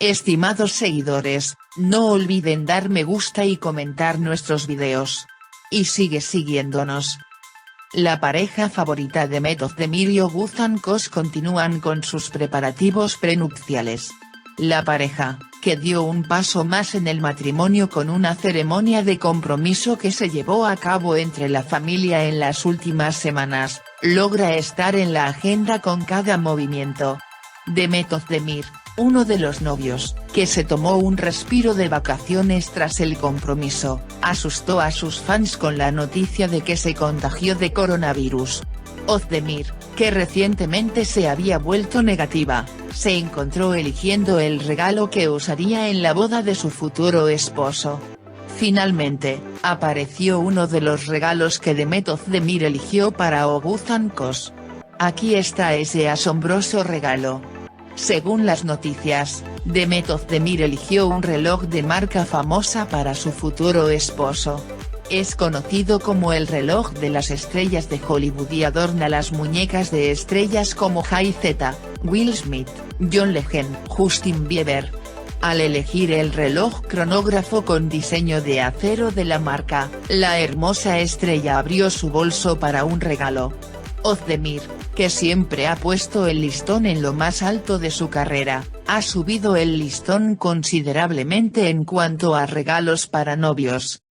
Estimados seguidores, no olviden dar me gusta y comentar nuestros videos. Y sigue siguiéndonos. La pareja favorita de Method de Mirio Guzan Cos continúan con sus preparativos prenupciales. La pareja, que dio un paso más en el matrimonio con una ceremonia de compromiso que se llevó a cabo entre la familia en las últimas semanas, logra estar en la agenda con cada movimiento. Demetov Demir, uno de los novios, que se tomó un respiro de vacaciones tras el compromiso, asustó a sus fans con la noticia de que se contagió de coronavirus. Ozdemir, que recientemente se había vuelto negativa, se encontró eligiendo el regalo que usaría en la boda de su futuro esposo. Finalmente, apareció uno de los regalos que Demet Ozdemir eligió para Oguzhan Kos. Aquí está ese asombroso regalo. Según las noticias, Demet Ozdemir eligió un reloj de marca famosa para su futuro esposo. Es conocido como el reloj de las estrellas de Hollywood y adorna las muñecas de estrellas como Jay Z, Will Smith, John Legend, Justin Bieber. Al elegir el reloj cronógrafo con diseño de acero de la marca, la hermosa estrella abrió su bolso para un regalo. Ozdemir, que siempre ha puesto el listón en lo más alto de su carrera, ha subido el listón considerablemente en cuanto a regalos para novios.